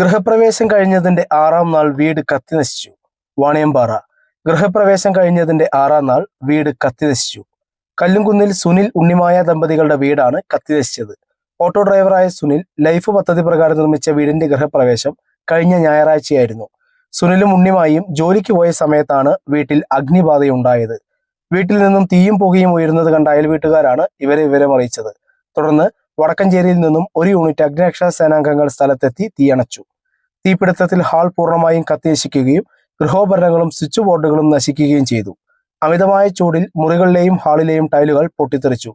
ഗൃഹപ്രവേശം കഴിഞ്ഞതിന്റെ ആറാം നാൾ വീട് കത്തി നശിച്ചു. വാണിയമ്പാറ. ഗൃഹപ്രവേശം കഴിഞ്ഞതിന്റെ ആറാം നാൾ വീട് കത്തി നശിച്ചു. കല്ലുംകുന്നിൽ സുനിൽ ഉണ്ണിമായ ദമ്പതികളുടെ വീടാണ് കത്തി നശിച്ചത്. ഓട്ടോ ഡ്രൈവറായ സുനിൽ ലൈഫ് പദ്ധതി പ്രകാരം നിർമ്മിച്ച വീടിന്റെ ഗൃഹപ്രവേശം കഴിഞ്ഞ ഞായറാഴ്ചയായിരുന്നു. സുനിലും ഉണ്ണിമായും ജോലിക്ക് പോയ സമയത്താണ് വീട്ടിൽ അഗ്നിബാധയുണ്ടായത്. വീട്ടിൽ നിന്നും തീയും പുകയും ഉയരുന്നത് കണ്ട അയൽ വീട്ടുകാരാണ് ഇവരെ വിവരമറിയിച്ചത്. തുടർന്ന് വടക്കഞ്ചേരിയിൽ നിന്നും ഒരു യൂണിറ്റ് അഗ്നിരക്ഷാ സേനാംഗങ്ങൾ സ്ഥലത്തെത്തി തീയണച്ചു. തീപിടുത്തത്തിൽ ഹാൾ പൂർണമായും കത്തിനശിക്കുകയും ഗൃഹോപകരണങ്ങളും സ്വിച്ച് ബോർഡുകളും നശിക്കുകയും ചെയ്തു. അമിതമായ ചൂടിൽ മുറികളിലെയും ഹാളിലെയും ടൈലുകൾ പൊട്ടിത്തെറിച്ചു.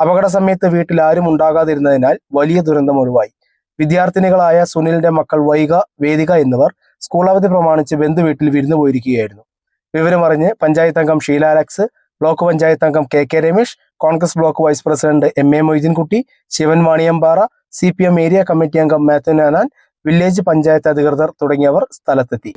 അപകട സമയത്ത് വീട്ടിൽ ആരും ഉണ്ടാകാതിരുന്നതിനാൽ വലിയ ദുരന്തം ഒഴിവായി. വിദ്യാർത്ഥിനികളായ സുനിലിന്റെ മക്കൾ വൈക വേദിക എന്നിവർ സ്കൂൾ അവധി പ്രമാണിച്ച് ബന്ധുവീട്ടിൽ വിരുന്നു പോയിരിക്കുകയായിരുന്നു. വിവരമറിഞ്ഞ് പഞ്ചായത്ത് അംഗം ഷീല അലക്സ് ബ്ലോക്ക് പഞ്ചായത്ത് അംഗം K K Ramesh Congress block vice president M A Moideenkutty Sivan Vaniyambara C P M area committee അംഗം മാത്യു നാനാൻ വില്ലേജ് പഞ്ചായത്ത് അധികൃതർ തുടങ്ങിയവർ സ്ഥലത്തെത്തി.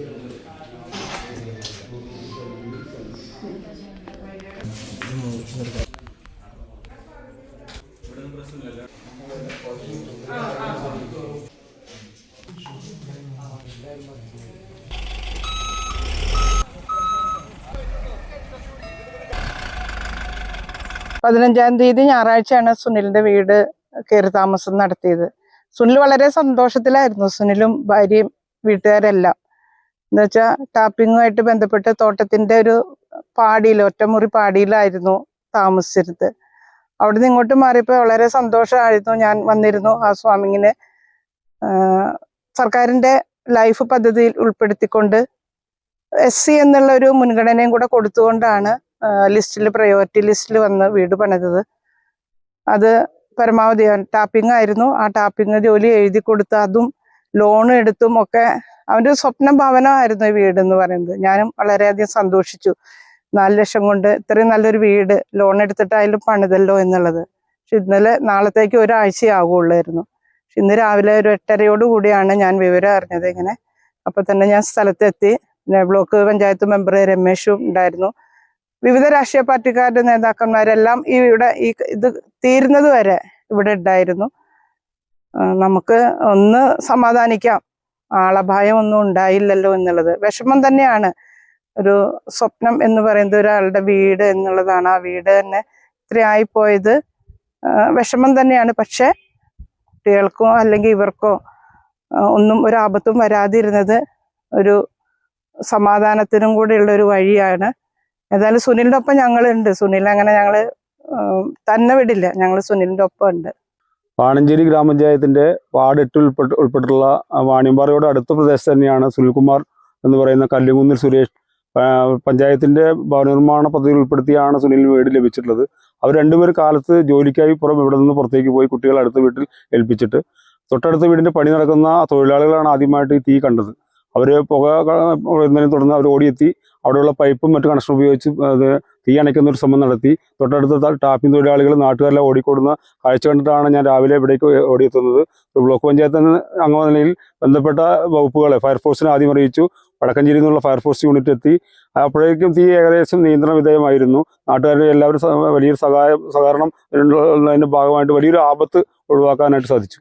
പതിനഞ്ചാം തീയതി ഞായറാഴ്ചയാണ് സുനിലിന്റെ വീട് കയറി താമസം നടത്തിയത്. സുനിൽ വളരെ സന്തോഷത്തിലായിരുന്നു. സുനിലും ഭാര്യയും വീട്ടുകാരെല്ലാം. എന്ന് വെച്ചാൽ ടാപ്പിങ്ങുമായിട്ട് ബന്ധപ്പെട്ട് തോട്ടത്തിന്റെ ഒരു പാടിയിൽ ഒറ്റമുറി പാടിയിലായിരുന്നു താമസിച്ചിരുന്നത്. അവിടെ നിന്ന് ഇങ്ങോട്ട് മാറിയപ്പോൾ വളരെ സന്തോഷമായിരുന്നു. ഞാൻ വന്നിരുന്നു ആ സ്വാമിങ്ങിനെ സർക്കാരിന്റെ ലൈഫ് പദ്ധതിയിൽ ഉൾപ്പെടുത്തിക്കൊണ്ട് എസ് സി എന്നുള്ള ഒരു മുൻഗണനയും കൂടെ കൊടുത്തുകൊണ്ടാണ് ലിസ്റ്റിൽ പ്രയോറിറ്റി ലിസ്റ്റിൽ വന്ന് വീട് പണിതത്. അത് പരമാവധി ടാപ്പിംഗ് ആയിരുന്നു. ആ ടാപ്പിംഗ് ജോലി എഴുതി കൊടുത്ത് അതും ലോൺ എടുത്തും ഒക്കെ അവന്റെ സ്വപ്ന ഭവനമായിരുന്നു ഈ വീട് എന്ന് പറയുന്നത്. ഞാനും വളരെയധികം സന്തോഷിച്ചു. നാല് ലക്ഷം കൊണ്ട് ഇത്രയും നല്ലൊരു വീട് ലോൺ എടുത്തിട്ടായാലും പണിതല്ലോ എന്നുള്ളത്. പക്ഷെ ഇന്നലെ നാളത്തേക്ക് ഒരാഴ്ചയാകുള്ളായിരുന്നു പക്ഷെ ഇന്ന് രാവിലെ ഒരു എട്ടരയോട് കൂടിയാണ് ഞാൻ വിവരം അറിഞ്ഞത് ഇങ്ങനെ. അപ്പം തന്നെ ഞാൻ സ്ഥലത്തെത്തി. ബ്ലോക്ക് പഞ്ചായത്ത് മെമ്പർ രമേശും ഉണ്ടായിരുന്നു. വിവിധ രാഷ്ട്രീയ പാർട്ടിക്കാരുടെ നേതാക്കന്മാരെല്ലാം ഈ ഇവിടെ ഈ ഇത് തീരുന്നത് വരെ ഇവിടെ ഉണ്ടായിരുന്നു. നമുക്ക് ഒന്ന് സമാധാനിക്കാം. ആളഭയം ഒന്നും ഉണ്ടായില്ലല്ലോ എന്നുള്ളത്. വിഷമം തന്നെയാണ്. ഒരു സ്വപ്നം എന്ന് പറയുന്നത് ഒരാളുടെ വീട് എന്നുള്ളതാണ്. ആ വീട് തന്നെ ഇത്രയായി പോയത് ആ, വിഷമം തന്നെയാണ്. പക്ഷെ കുട്ടികൾക്കോ അല്ലെങ്കിൽ ഇവർക്കോ ഒന്നും ഒരു ആപത്തും വരാതിരുന്നത് ഒരു സമാധാനത്തിനും കൂടെയുള്ള ഒരു വഴിയാണ്. ഏതായാലും സുനിലിന്റെ ഒപ്പം ഞങ്ങളുണ്ട്. സുനിൽ അങ്ങനെ ഞങ്ങൾ തന്നെ വിടില്ല. ഞങ്ങൾ സുനിലിന്റെ ഒപ്പം ഉണ്ട് വാണഞ്ചേരി ഗ്രാമപഞ്ചായത്തിന്റെ വാർഡ് എട്ട് ഉൾപ്പെട്ട് ഉൾപ്പെട്ടിട്ടുള്ള വാണിയമ്പാറയോട് അടുത്ത പ്രദേശത്ത് തന്നെയാണ് സുനിൽകുമാർ എന്ന് പറയുന്ന കല്ലുകുന്നിൽ സുരേഷ് പഞ്ചായത്തിന്റെ ഭവനനിർമ്മാണ പദ്ധതി ഉൾപ്പെടുത്തിയാണ് സുനിലിന് വീട് ലഭിച്ചിട്ടുള്ളത്. അവർ രണ്ടുപേർ കാലത്ത് ജോലിക്കായി പുറം ഇവിടെ നിന്ന് പുറത്തേക്ക് പോയി കുട്ടികളെ അടുത്ത വീട്ടിൽ ഏൽപ്പിച്ചിട്ട് തൊട്ടടുത്ത വീടിന്റെ പണി നടക്കുന്ന തൊഴിലാളികളാണ് ആദ്യമായിട്ട് ഈ തീ കണ്ടത്. അവർ പുക വരുന്നതിനെ തുടർന്ന് അവർ ഓടിയെത്തി. അവിടെയുള്ള പൈപ്പും മറ്റു കണക്ഷൻ ഉപയോഗിച്ച് അത് തീ അണയ്ക്കുന്ന ഒരു ശ്രമം നടത്തി. തൊട്ടടുത്ത ടാപ്പിംഗ് തൊഴിലാളികൾ നാട്ടുകാരെല്ലാം ഓടിക്കൊടുന്ന കാഴ്ച കണ്ടിട്ടാണ് ഞാൻ രാവിലെ ഇവിടേക്ക് ഓടിയെത്തുന്നത്. ബ്ലോക്ക് പഞ്ചായത്ത് അംഗ നിലയിൽ ബന്ധപ്പെട്ട വകുപ്പുകളെ ഫയർഫോഴ്സിനെ ആദ്യം അറിയിച്ചു. വടക്കഞ്ചേരിയിൽ നിന്നുള്ള ഫയർഫോഴ്സ് യൂണിറ്റ് എത്തി. അപ്പോഴേക്കും തീ ഏകദേശം നിയന്ത്രണ വിധേയമായിരുന്നു. നാട്ടുകാരുടെ എല്ലാവരും വലിയൊരു സഹായ സഹകരണം അതിന്റെ ഭാഗമായിട്ട് വലിയൊരു ആപത്ത് ഒഴിവാക്കാനായിട്ട് സാധിച്ചു.